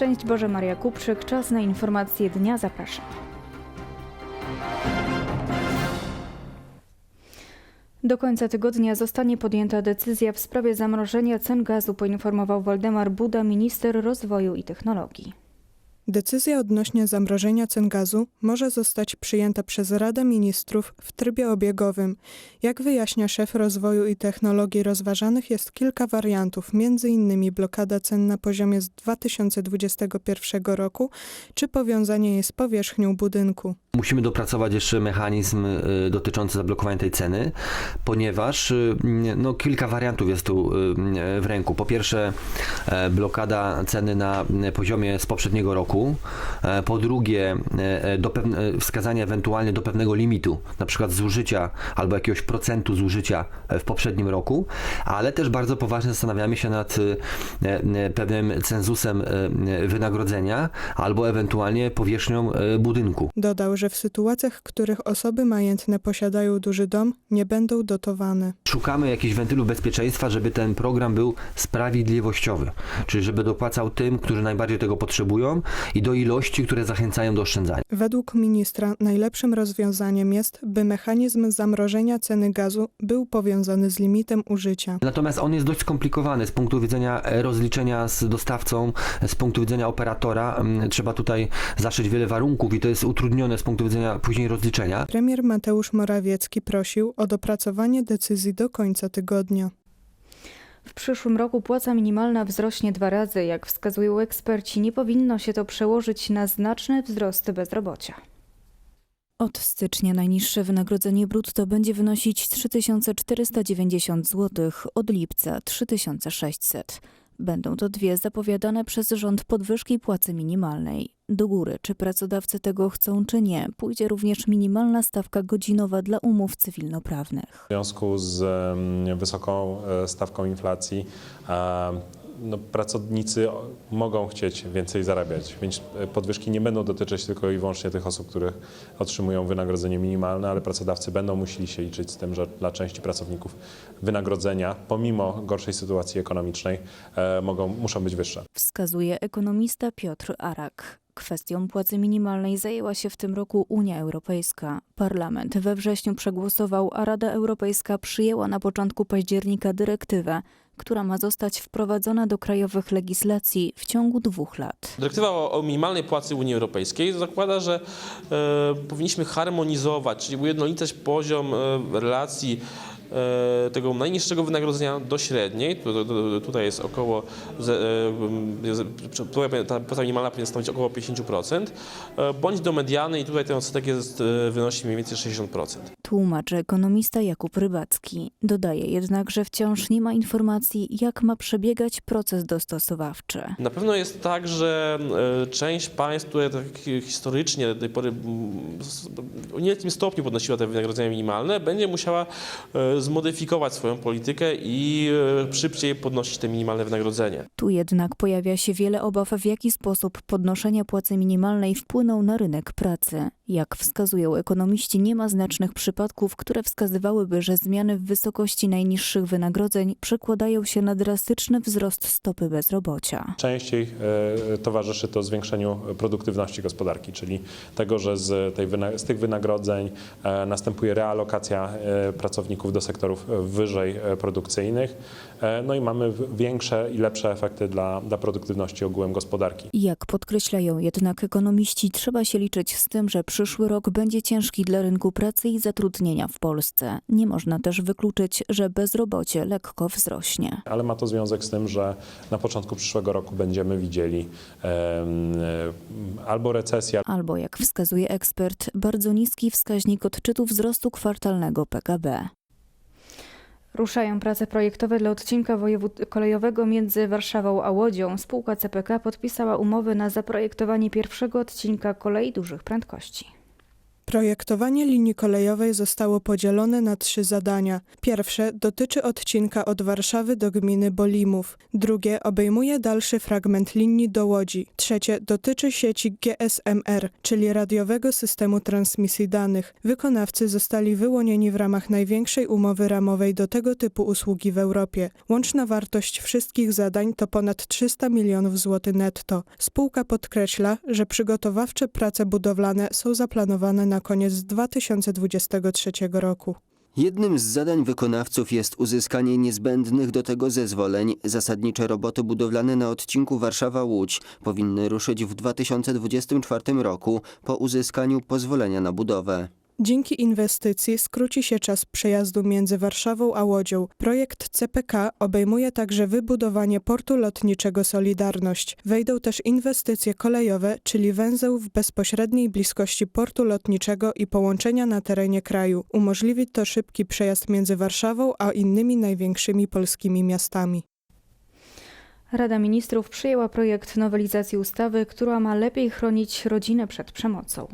Szczęść Boże Maria Kupczyk, czas na informacje dnia, zapraszam. Do końca tygodnia zostanie podjęta decyzja w sprawie zamrożenia cen gazu, poinformował Waldemar Buda, minister rozwoju i technologii. Decyzja odnośnie zamrożenia cen gazu może zostać przyjęta przez Radę Ministrów w trybie obiegowym. Jak wyjaśnia szef rozwoju i technologii, rozważanych jest kilka wariantów, m.in. blokada cen na poziomie z 2021 roku czy powiązanie jej z powierzchnią budynku. Musimy dopracować jeszcze mechanizm y, dotyczący zablokowania tej ceny, ponieważ y, no, kilka wariantów jest tu y, w ręku. Po pierwsze, e, blokada ceny na poziomie z poprzedniego roku. E, Po drugie, e, do e, wskazanie ewentualnie do pewnego limitu, na przykład zużycia albo jakiegoś procentu zużycia w poprzednim roku, ale też bardzo poważnie zastanawiamy się nad pewnym cenzusem wynagrodzenia albo ewentualnie powierzchnią budynku. Dodał, że w sytuacjach, w których osoby majętne posiadają duży dom, nie będą dotowane. Szukamy jakichś wentylów bezpieczeństwa, żeby ten program był sprawiedliwościowy, czyli żeby dopłacał tym, którzy najbardziej tego potrzebują i do ilości, które zachęcają do oszczędzania. Według ministra najlepszym rozwiązaniem jest, by mechanizm zamrożenia ceny gazu był powiązany z limitem użycia. Natomiast on jest dość skomplikowany z punktu widzenia e, rozliczenia z dostawcą, z punktu widzenia operatora. Mm, Trzeba tutaj zaszyć wiele warunków i to jest utrudnione z punktu widzenia później rozliczenia. Premier Mateusz Morawiecki prosił o dopracowanie decyzji do końca tygodnia. W przyszłym roku płaca minimalna wzrośnie dwa razy. Jak wskazują eksperci, nie powinno się to przełożyć na znaczne wzrosty bezrobocia. Od stycznia najniższe wynagrodzenie brutto będzie wynosić 3490 zł, od lipca 3600. Będą to dwie zapowiadane przez rząd podwyżki płacy minimalnej. Do góry, czy pracodawcy tego chcą, czy nie, pójdzie również minimalna stawka godzinowa dla umów cywilnoprawnych. W związku z wysoką e, stawką inflacji no, pracownicy mogą chcieć więcej zarabiać, więc e, podwyżki nie będą dotyczyć tylko i wyłącznie tych osób, które otrzymują wynagrodzenie minimalne, ale pracodawcy będą musieli się liczyć z tym, że dla części pracowników wynagrodzenia, pomimo gorszej sytuacji ekonomicznej, e, mogą, muszą być wyższe. wskazuje ekonomista Piotr Arak. Kwestią płacy minimalnej zajęła się w tym roku Unia Europejska. Parlament we wrześniu przegłosował, a Rada Europejska przyjęła na początku października dyrektywę, która ma zostać wprowadzona do krajowych legislacji w ciągu dwóch lat. Dyrektywa o, o minimalnej płacy Unii Europejskiej zakłada, że e, powinniśmy harmonizować, czyli ujednolicać poziom e, relacji tego najniższego wynagrodzenia do średniej. Tu, tu, tutaj jest około, e, ta płaca minimalna powinna stanowić około 50%, e, bądź do mediany i tutaj ten odsetek jest, e, wynosi mniej więcej 60%. Tłumaczy ekonomista Jakub Rybacki. Dodaje jednak, że wciąż nie ma informacji, jak ma przebiegać proces dostosowawczy. Na pewno jest tak, że e, część państw, które tak historycznie do tej pory mm, w niejakim stopniu podnosiła te wynagrodzenia minimalne, będzie musiała e, zmodyfikować swoją politykę i e, szybciej podnosić te minimalne wynagrodzenie. Tu jednak pojawia się wiele obaw, w jaki sposób podnoszenie płacy minimalnej wpłyną na rynek pracy. Jak wskazują ekonomiści, nie ma znacznych przypadków, które wskazywałyby, że zmiany w wysokości najniższych wynagrodzeń przekładają się na drastyczny wzrost stopy bezrobocia. Częściej e, towarzyszy to zwiększeniu produktywności gospodarki, czyli tego, że z, tej, z tych wynagrodzeń e, następuje realokacja e, pracowników do sektorów e, wyżej e, produkcyjnych, e, no i mamy większe i lepsze efekty dla, dla produktywności ogółem gospodarki. Jak podkreślają jednak ekonomiści, trzeba się liczyć z tym, że przyszły rok będzie ciężki dla rynku pracy i zatrudnienia w Polsce. Nie można też wykluczyć, że bezrobocie lekko wzrośnie. Ale ma to związek z tym, że na początku przyszłego roku będziemy widzieli e, albo recesję, albo jak wskazuje ekspert, bardzo niski wskaźnik odczytu wzrostu kwartalnego PKB. Ruszają prace projektowe dla odcinka wojewód kolejowego między Warszawą a Łodzią. Spółka CPK podpisała umowy na zaprojektowanie pierwszego odcinka kolei dużych prędkości. Projektowanie linii kolejowej zostało podzielone na trzy zadania. Pierwsze dotyczy odcinka od Warszawy do gminy Bolimów. Drugie obejmuje dalszy fragment linii do Łodzi. Trzecie dotyczy sieci GSMR, czyli radiowego systemu transmisji danych. Wykonawcy zostali wyłonieni w ramach największej umowy ramowej do tego typu usługi w Europie. Łączna wartość wszystkich zadań to ponad 300 milionów złotych netto. Spółka podkreśla, że przygotowawcze prace budowlane są zaplanowane na koniec 2023 roku. Jednym z zadań wykonawców jest uzyskanie niezbędnych do tego zezwoleń. Zasadnicze roboty budowlane na odcinku Warszawa-Łódź powinny ruszyć w 2024 roku po uzyskaniu pozwolenia na budowę. Dzięki inwestycji skróci się czas przejazdu między Warszawą a Łodzią. Projekt CPK obejmuje także wybudowanie portu lotniczego Solidarność. Wejdą też inwestycje kolejowe, czyli węzeł w bezpośredniej bliskości portu lotniczego i połączenia na terenie kraju. Umożliwi to szybki przejazd między Warszawą a innymi największymi polskimi miastami. Rada Ministrów przyjęła projekt nowelizacji ustawy, która ma lepiej chronić rodzinę przed przemocą.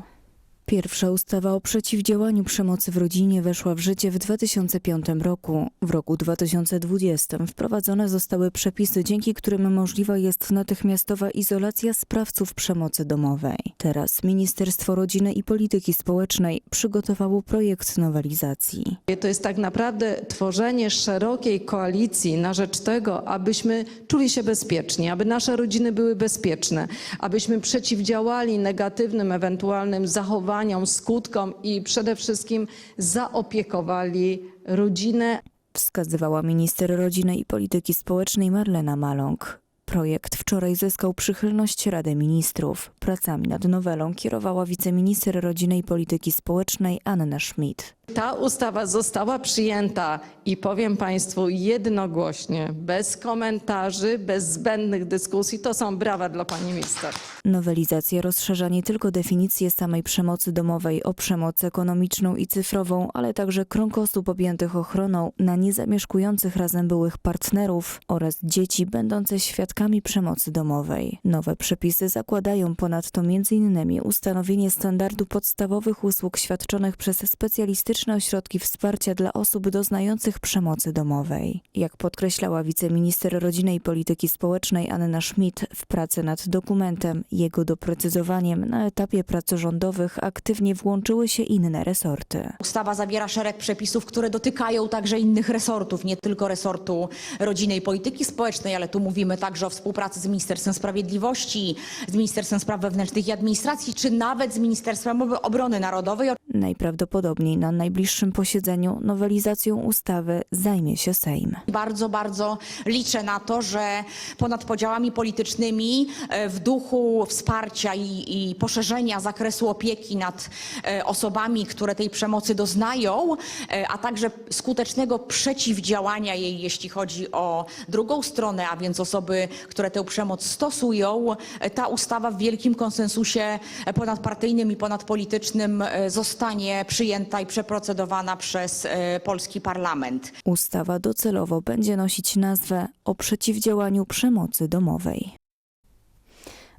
Pierwsza ustawa o przeciwdziałaniu przemocy w rodzinie weszła w życie w 2005 roku. W roku 2020 wprowadzone zostały przepisy, dzięki którym możliwa jest natychmiastowa izolacja sprawców przemocy domowej. Teraz Ministerstwo Rodziny i Polityki Społecznej przygotowało projekt nowelizacji. To jest tak naprawdę tworzenie szerokiej koalicji na rzecz tego, abyśmy czuli się bezpieczni, aby nasze rodziny były bezpieczne, abyśmy przeciwdziałali negatywnym ewentualnym zachowaniom, skutkom i przede wszystkim zaopiekowali rodzinę, Wskazywała minister rodziny i polityki społecznej Marlena Maląg. Projekt wczoraj zyskał przychylność Rady Ministrów. Pracami nad nowelą kierowała wiceminister rodziny i polityki społecznej Anna Schmidt. Ta ustawa została przyjęta i powiem Państwu jednogłośnie, bez komentarzy, bez zbędnych dyskusji. To są brawa dla Pani Minister. Nowelizacja rozszerza nie tylko definicję samej przemocy domowej o przemoc ekonomiczną i cyfrową, ale także krąg osób objętych ochroną na niezamieszkujących razem byłych partnerów oraz dzieci będące świadkami przemocy domowej. Nowe przepisy zakładają ponadto m.in. ustanowienie standardu podstawowych usług świadczonych przez specjalistyczne ośrodki wsparcia dla osób doznających przemocy domowej. Jak podkreślała wiceminister rodziny i polityki społecznej Anna Schmidt, w pracy nad dokumentem jego doprecyzowaniem na etapie prac rządowych aktywnie włączyły się inne resorty. Ustawa zawiera szereg przepisów, które dotykają także innych resortów, nie tylko resortu rodziny i polityki społecznej, ale tu mówimy także o współpracy z Ministerstwem Sprawiedliwości, z Ministerstwem Spraw Wewnętrznych i Administracji, czy nawet z Ministerstwem Obrony Narodowej. Najprawdopodobniej na najbliższym posiedzeniu nowelizacją ustawy zajmie się Sejm. Bardzo, bardzo liczę na to, że ponad podziałami politycznymi e, w duchu wsparcia i, i poszerzenia zakresu opieki nad e, osobami, które tej przemocy doznają, e, a także skutecznego przeciwdziałania jej, jeśli chodzi o drugą stronę, a więc osoby, które tę przemoc stosują, ta ustawa w wielkim konsensusie ponadpartyjnym i ponadpolitycznym e, zostanie przyjęta i przeprocedowana przez e, polski parlament. Ustawa docelowo będzie nosić nazwę o przeciwdziałaniu przemocy domowej.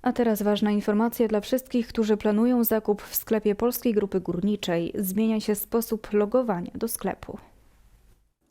A teraz ważna informacja dla wszystkich, którzy planują zakup w sklepie Polskiej Grupy Górniczej. Zmienia się sposób logowania do sklepu.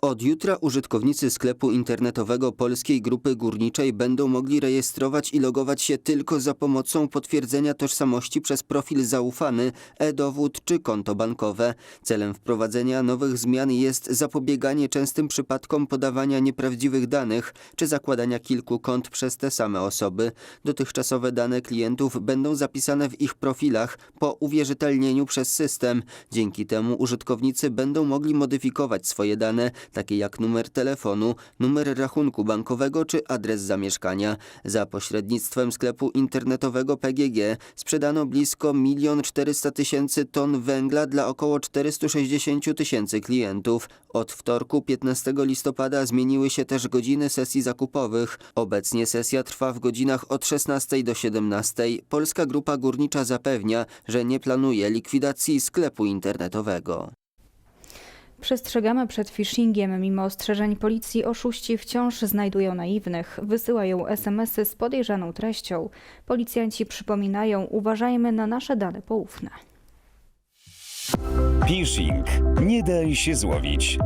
Od jutra użytkownicy sklepu internetowego Polskiej Grupy Górniczej będą mogli rejestrować i logować się tylko za pomocą potwierdzenia tożsamości przez profil zaufany, e-dowód czy konto bankowe. Celem wprowadzenia nowych zmian jest zapobieganie częstym przypadkom podawania nieprawdziwych danych czy zakładania kilku kont przez te same osoby. Dotychczasowe dane klientów będą zapisane w ich profilach po uwierzytelnieniu przez system. Dzięki temu użytkownicy będą mogli modyfikować swoje dane, takie jak numer telefonu, numer rachunku bankowego czy adres zamieszkania. Za pośrednictwem sklepu internetowego PGG sprzedano blisko 1 400 tysięcy ton węgla dla około 460 tysięcy klientów. Od wtorku 15 listopada zmieniły się też godziny sesji zakupowych. Obecnie sesja trwa w godzinach od 16 do 17. Polska Grupa Górnicza zapewnia, że nie planuje likwidacji sklepu internetowego. Przestrzegamy przed phishingiem. Mimo ostrzeżeń policji, oszuści wciąż znajdują naiwnych. Wysyłają SMS-y z podejrzaną treścią. Policjanci przypominają, uważajmy na nasze dane poufne. Phishing. Nie daj się złowić.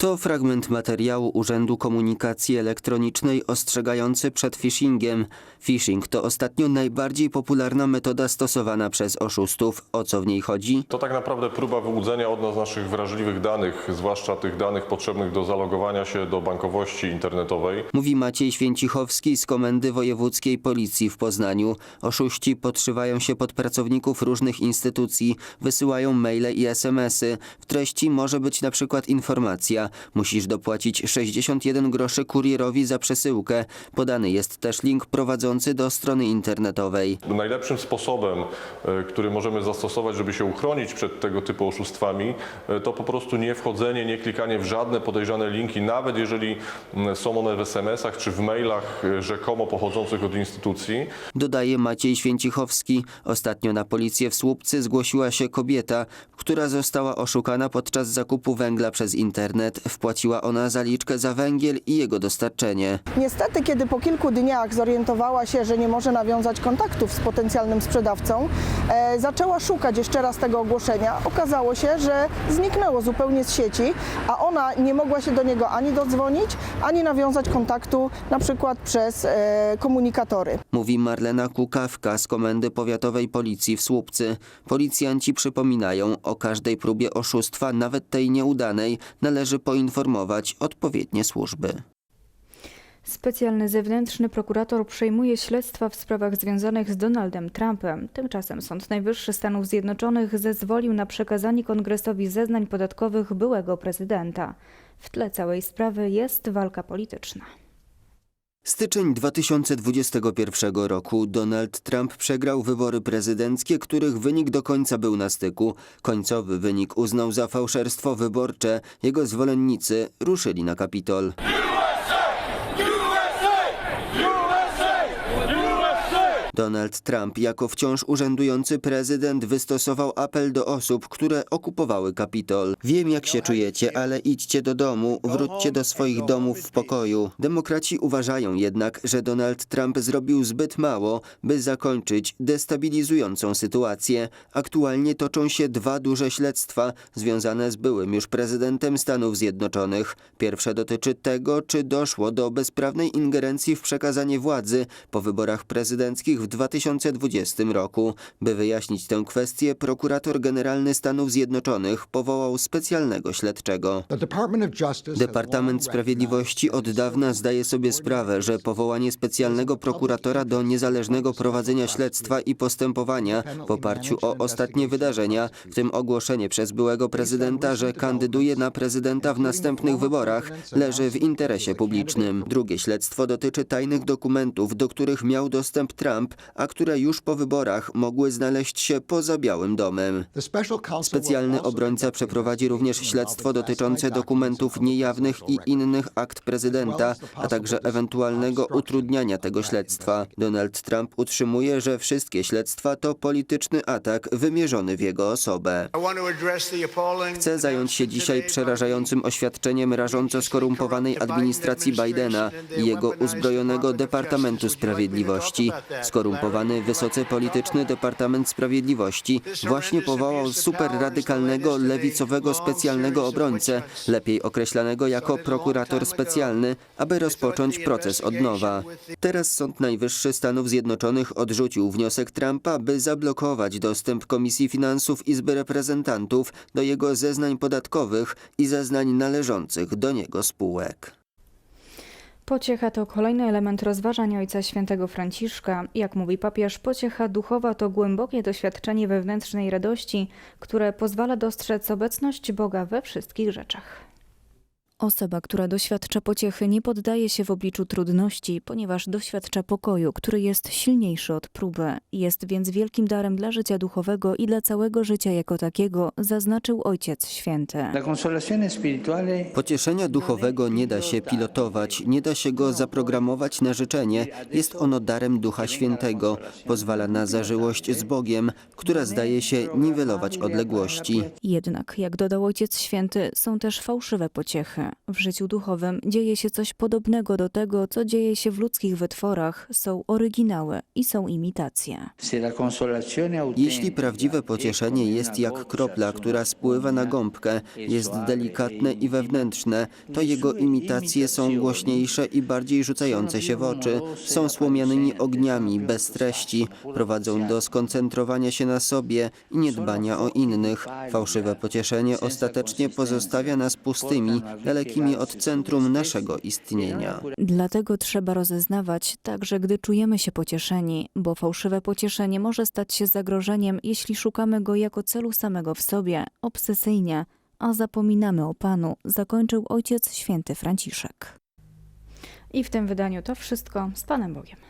To fragment materiału Urzędu Komunikacji Elektronicznej ostrzegający przed phishingiem. Phishing to ostatnio najbardziej popularna metoda stosowana przez oszustów. O co w niej chodzi? To tak naprawdę próba wyłudzenia od nas naszych wrażliwych danych, zwłaszcza tych danych potrzebnych do zalogowania się do bankowości internetowej. Mówi Maciej Święcichowski z Komendy Wojewódzkiej Policji w Poznaniu. Oszuści podszywają się pod pracowników różnych instytucji, wysyłają maile i smsy. W treści może być na przykład informacja musisz dopłacić 61 groszy kurierowi za przesyłkę. Podany jest też link prowadzący do strony internetowej. Najlepszym sposobem, e, który możemy zastosować, żeby się uchronić przed tego typu oszustwami, e, to po prostu nie wchodzenie, nie klikanie w żadne podejrzane linki, nawet jeżeli są one w SMS-ach czy w mailach e, rzekomo pochodzących od instytucji. Dodaje Maciej Święcichowski. Ostatnio na policję w Słupcy zgłosiła się kobieta, która została oszukana podczas zakupu węgla przez internet. Wpłaciła ona zaliczkę za węgiel i jego dostarczenie. Niestety, kiedy po kilku dniach zorientowała się, że nie może nawiązać kontaktów z potencjalnym sprzedawcą, e, zaczęła szukać jeszcze raz tego ogłoszenia. Okazało się, że zniknęło zupełnie z sieci, a ona nie mogła się do niego ani dodzwonić, ani nawiązać kontaktu na przykład przez e, komunikatory. Mówi Marlena Kukawka z Komendy Powiatowej Policji w Słupcy. Policjanci przypominają, o każdej próbie oszustwa, nawet tej nieudanej, należy poinformować odpowiednie służby. Specjalny zewnętrzny prokurator przejmuje śledztwa w sprawach związanych z Donaldem Trumpem. Tymczasem Sąd Najwyższy Stanów Zjednoczonych zezwolił na przekazanie kongresowi zeznań podatkowych byłego prezydenta. W tle całej sprawy jest walka polityczna. Styczeń 2021 roku Donald Trump przegrał wybory prezydenckie, których wynik do końca był na styku. Końcowy wynik uznał za fałszerstwo wyborcze. Jego zwolennicy ruszyli na Kapitol. Donald Trump jako wciąż urzędujący prezydent wystosował apel do osób, które okupowały Kapitol. Wiem jak się czujecie, ale idźcie do domu, wróćcie do swoich domów w pokoju. Demokraci uważają jednak, że Donald Trump zrobił zbyt mało, by zakończyć destabilizującą sytuację. Aktualnie toczą się dwa duże śledztwa związane z byłym już prezydentem Stanów Zjednoczonych. Pierwsze dotyczy tego, czy doszło do bezprawnej ingerencji w przekazanie władzy po wyborach prezydenckich w 2020 roku. By wyjaśnić tę kwestię, prokurator generalny Stanów Zjednoczonych powołał specjalnego śledczego. Departament Sprawiedliwości od dawna zdaje sobie sprawę, że powołanie specjalnego prokuratora do niezależnego prowadzenia śledztwa i postępowania w oparciu o ostatnie wydarzenia, w tym ogłoszenie przez byłego prezydenta, że kandyduje na prezydenta w następnych wyborach, leży w interesie publicznym. Drugie śledztwo dotyczy tajnych dokumentów, do których miał dostęp Trump, a które już po wyborach mogły znaleźć się poza Białym Domem. Specjalny obrońca przeprowadzi również śledztwo dotyczące dokumentów niejawnych i innych akt prezydenta, a także ewentualnego utrudniania tego śledztwa. Donald Trump utrzymuje, że wszystkie śledztwa to polityczny atak wymierzony w jego osobę. Chcę zająć się dzisiaj przerażającym oświadczeniem rażąco skorumpowanej administracji Bidena i jego uzbrojonego Departamentu Sprawiedliwości. Skorumpowany, wysoce polityczny Departament Sprawiedliwości właśnie powołał superradykalnego, lewicowego specjalnego obrońcę, lepiej określanego jako prokurator specjalny, aby rozpocząć proces od nowa. Teraz Sąd Najwyższy Stanów Zjednoczonych odrzucił wniosek Trumpa, by zablokować dostęp Komisji Finansów Izby Reprezentantów do jego zeznań podatkowych i zeznań należących do niego spółek. Pociecha to kolejny element rozważań Ojca Świętego Franciszka. Jak mówi papież, pociecha duchowa to głębokie doświadczenie wewnętrznej radości, które pozwala dostrzec obecność Boga we wszystkich rzeczach. Osoba, która doświadcza pociechy, nie poddaje się w obliczu trudności, ponieważ doświadcza pokoju, który jest silniejszy od próby. Jest więc wielkim darem dla życia duchowego i dla całego życia jako takiego, zaznaczył Ojciec Święty. Pocieszenia duchowego nie da się pilotować, nie da się go zaprogramować na życzenie. Jest ono darem Ducha Świętego. Pozwala na zażyłość z Bogiem, która zdaje się niwelować odległości. Jednak, jak dodał Ojciec Święty, są też fałszywe pociechy. W życiu duchowym dzieje się coś podobnego do tego, co dzieje się w ludzkich wytworach. Są oryginały i są imitacje. Jeśli prawdziwe pocieszenie jest jak kropla, która spływa na gąbkę, jest delikatne i wewnętrzne, to jego imitacje są głośniejsze i bardziej rzucające się w oczy. Są słomianymi ogniami, bez treści, prowadzą do skoncentrowania się na sobie i niedbania o innych. Fałszywe pocieszenie ostatecznie pozostawia nas pustymi, dalekimi od centrum naszego istnienia. Dlatego trzeba rozeznawać, także gdy czujemy się pocieszeni, bo fałszywe pocieszenie może stać się zagrożeniem, jeśli szukamy go jako celu samego w sobie, obsesyjnie, a zapominamy o Panu, zakończył ojciec święty Franciszek. I w tym wydaniu to wszystko z Panem Bogiem.